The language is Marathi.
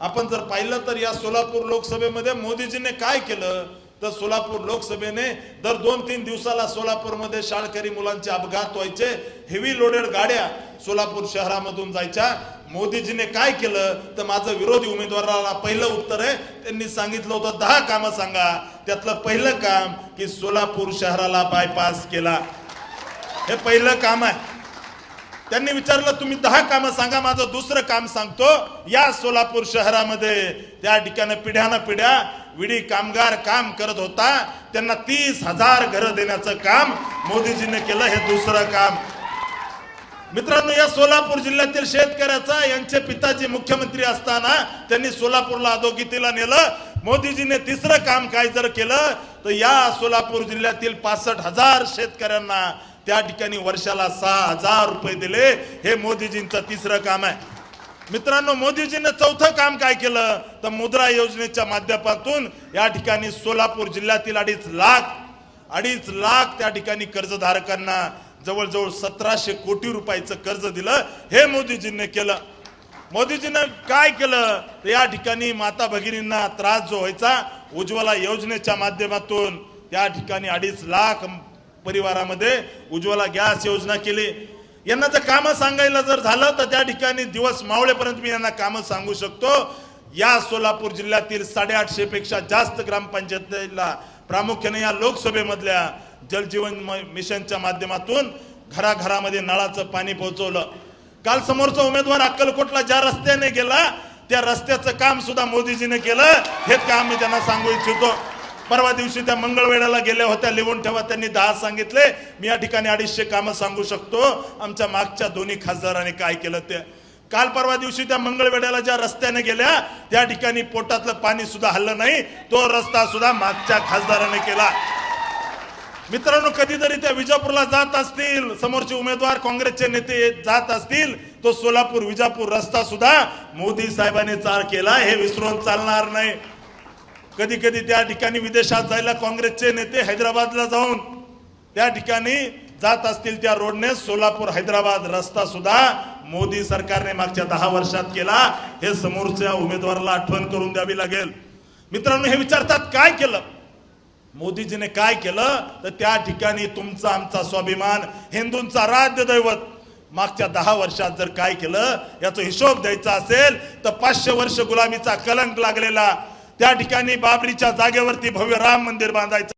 आपण जर पाहिलं तर या सोलापूर लोकसभेमध्ये मोदीजीने काय केलं? तर सोलापूर लोकसभेने दर दोन तीन दिवसाला सोलापूरमध्ये शाळकरी मुलांचे अपघात व्हायचे. हेवी लोडेड गाड्या सोलापूर शहरामधून जायच्या. मोदीजीने काय केलं? तर माझं विरोधी उमेदवाराला पहिलं उत्तर आहे. त्यांनी सांगितलं होतं दहा कामं सांगा. त्यातलं पहिलं काम की सोलापूर शहराला बायपास केला. हे पहिलं काम आहे. त्यांनी विचारलं तुम्ही दहा कामं सांगा माझं दुसरं काम सांगतो. या सोलापूर शहरामध्ये त्या ठिकाणी पिढ्यानं पिढ्या विडी कामगार काम करत होता. त्यांना तीस हजार घरं देण्याचं काम मोदीजीने केलं हे दुसरं काम. मित्रांनो या सोलापूर जिल्ह्यातील शेतकऱ्याचा यांचे पिताजी मुख्यमंत्री असताना त्यांनी सोलापूरला अधोगतीला नेलं. मोदीजीने तिसरं काम काय जर केलं तर या सोलापूर जिल्ह्यातील पासष्ट हजार शेतकऱ्यांना त्या ठिकाणी वर्षाला सहा हजार रुपये दिले. हे मोदीजींचं तिसरं काम आहे. मित्रांनो मोदीजीने चौथं काम काय केलं? तर मुद्रा योजनेच्या माध्यमातून या ठिकाणी सोलापूर जिल्ह्यातील अडीच लाख अडीच लाख त्या ठिकाणी कर्जधारकांना जवळजवळ सतराशे कोटी रुपयाचं कर्ज दिलं. हे मोदीजींनी केलं. मोदीजीनं काय केलं? तर या ठिकाणी माता भगिनींना त्रास जो व्हायचा उज्ज्वला योजनेच्या माध्यमातून त्या ठिकाणी अडीच लाख परिवारामध्ये उज्ज्वला गॅस योजना केली. यांना जर कामं सांगायला जर झालं तर त्या ठिकाणी दिवस मावळेपर्यंत मी यांना कामं सांगू शकतो. या सोलापूर जिल्ह्यातील साडेआठशे पेक्षा जास्त ग्रामपंचायतीला प्रामुख्याने या लोकसभेमधल्या जलजीवन म- मिशनच्या माध्यमातून घराघरामध्ये नळाचं पाणी पोहोचवलं. काल समोरचा उमेदवार अक्कलकोटला ज्या रस्त्याने गेला त्या रस्त्याचं काम सुद्धा मोदीजीने केलं. हे काम मी त्यांना सांगू इच्छितो. परवा दिवशी त्या मंगळवेढ्याला गेल्या होत्या लिहून ठेवा त्यांनी दहा सांगितले. मी या ठिकाणी अडीचशे कामं सांगू शकतो. आमच्या मागच्या दोन्ही खासदारांनी काय केलं ते. काल परवा दिवशी त्या मंगळवेड्याला ज्या रस्त्याने गेल्या त्या ठिकाणी पोटातलं पाणी सुद्धा हल्लं नाही. तो रस्ता सुद्धा मागच्या खासदाराने केला. मित्रांनो कधीतरी त्या विजापूरला जात असतील समोरचे उमेदवार काँग्रेसचे नेते जात असतील तो सोलापूर विजापूर रस्ता सुद्धा मोदी साहेबांनी चार केला. हे विसरून चालणार नाही. कधी कधी त्या ठिकाणी विदेशात जायला काँग्रेसचे नेते हैदराबादला जाऊन त्या ठिकाणी जात असतील त्या रोडने सोलापूर हैदराबाद रस्ता सुद्धा मोदी सरकारने मागच्या दहा वर्षात केला. हे समोरच्या उमेदवाराला आठवण करून द्यावी लागेल. मित्रांनो हे विचारतात काय केलं? मोदीजीने काय केलं? तर त्या ठिकाणी तुमचा आमचा स्वाभिमान हिंदूंचा राज्य दैवत मागच्या दहा वर्षात जर काय केलं याचा हिशोब द्यायचा असेल तर पाचशे वर्ष गुलामीचा कलंक लागलेला त्या ठिकाणी बाबरीच्या जागेवरती भव्य राम मंदिर बांधायचं